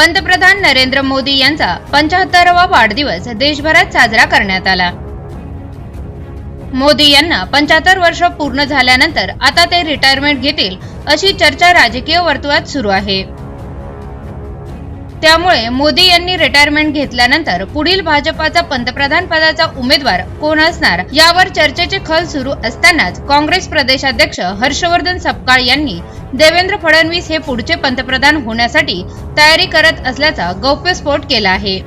पंतप्रधान नरेंद्र मोदी यांचा पंचाहत्तरावा वाढदिवस देशभरात साजरा करण्यात आला. मोदी यांना पंच्याहत्तर वर्ष पूर्ण झाल्यानंतर आता ते रिटायरमेंट घेतील अशी चर्चा राजकीय वर्तुळात सुरू आहे. त्यामुळे मोदी यांनी रिटायरमेंट घेतल्यानंतर पुढील भाजपाचा पंतप्रधान पदाचा उमेदवार कोण असणार यावर चर्चेचे खल सुरू असतानाच काँग्रेस प्रदेशाध्यक्ष हर्षवर्धन सपकाळ यांनी देवेंद्र फडणवीस हे पुढचे पंतप्रधान होण्यासाठी तयारी करत असल्याचा गौप्यस्फोट केला आहे.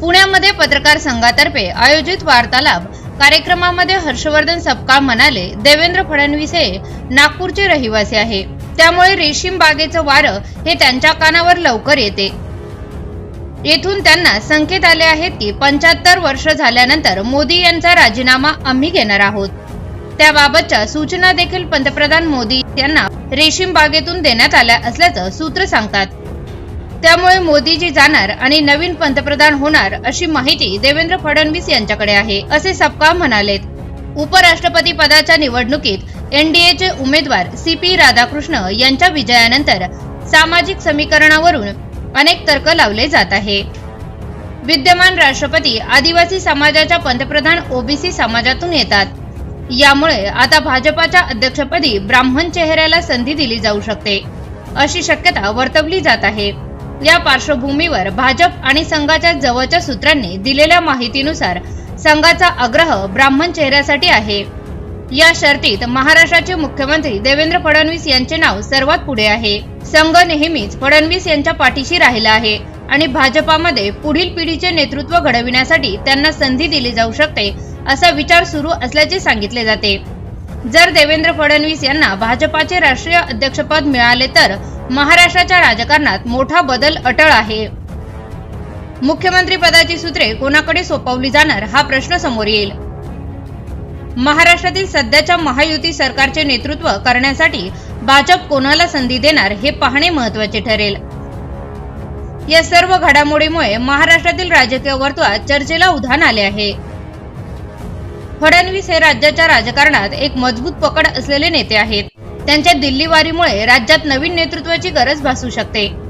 पुण्यामध्ये पत्रकार संघातर्फे आयोजित वार्तालाप कार्यक्रमामध्ये हर्षवर्धन सपकाळ म्हणाले देवेंद्र फडणवीस हे नागपूरचे रहिवासी आहे. त्यामुळे रेशीम बागेचं वारं हे त्यांच्या कानावर लवकर येते. येथून त्यांना संकेत आले आहेत की पंच्याहत्तर वर्ष झाल्यानंतर मोदी यांचा राजीनामा आम्ही घेणार आहोत. त्याबाबतच्या सूचना देखील पंतप्रधान मोदी यांना रेशीम बागेतून देण्यात आल्या असल्याचं सूत्र सांगतात. त्यामुळे मोदीजी जाणार आणि नवीन पंतप्रधान होणार अशी माहिती देवेंद्र फडणवीस यांच्याकडे आहे असे सपकाळ म्हणालेत. उपराष्ट्रपती पदाच्या निवडणुकीत एनडीएचे उमेदवार सी पी राधाकृष्ण यांच्या विजयानंतर सामाजिक समीकरणावरून अनेक तर्क लावले जात आहे. विद्यमान राष्ट्रपती आदिवासी समाजाच्या पंतप्रधान ओबीसी समाजातून येतात. यामुळे आता भाजपाच्या अध्यक्षपदी ब्राह्मण चेहऱ्याला संधी दिली जाऊ शकते अशी शक्यता वर्तवली जात आहे. या पार्श्वभूमीवर भाजप आणि संघाच्या जवळच्या सूत्रांनी दिलेल्या माहितीनुसार संघाचा आग्रह ब्राह्मण चेहऱ्यासाठी आहे. या शर्तीत महाराष्ट्राचे मुख्यमंत्री देवेंद्र फडणवीस यांचे नाव सर्वात पुढे आहे. संघ नेहमीच फडणवीस यांच्या पाठीशी राहिला आहे आणि भाजपामध्ये पुढील पिढीचे नेतृत्व घडविण्यासाठी त्यांना संधी दिली जाऊ शकते असा विचार सुरू असल्याचे सांगितले जाते. जर देवेंद्र फडणवीस यांना भाजपाचे राष्ट्रीय अध्यक्षपद मिळाले तर महाराष्ट्राच्या राजकारणात मोठा बदल अटळ आहे. मुख्यमंत्री पदाची सूत्रे कोणाकडे सोपवली जाणार हा प्रश्न समोर येईल. महाराष्ट्रातील सध्याच्या महायुती सरकारचे नेतृत्व करण्यासाठी भाजप कोणाला संधी देणार हे पाहणे महत्त्वाचे ठरेल. या सर्व घडामोडीमुळे महाराष्ट्रातील राजकीय वर्तुळात चर्चेला उधाण आले आहे. फडणवीस हे राज्याच्या राजकारणात एक मजबूत पकड असलेले नेते आहेत. त्यांच्या दिल्लीवारीमुळे राज्यात नवीन नेतृत्वाची गरज भासू शकते.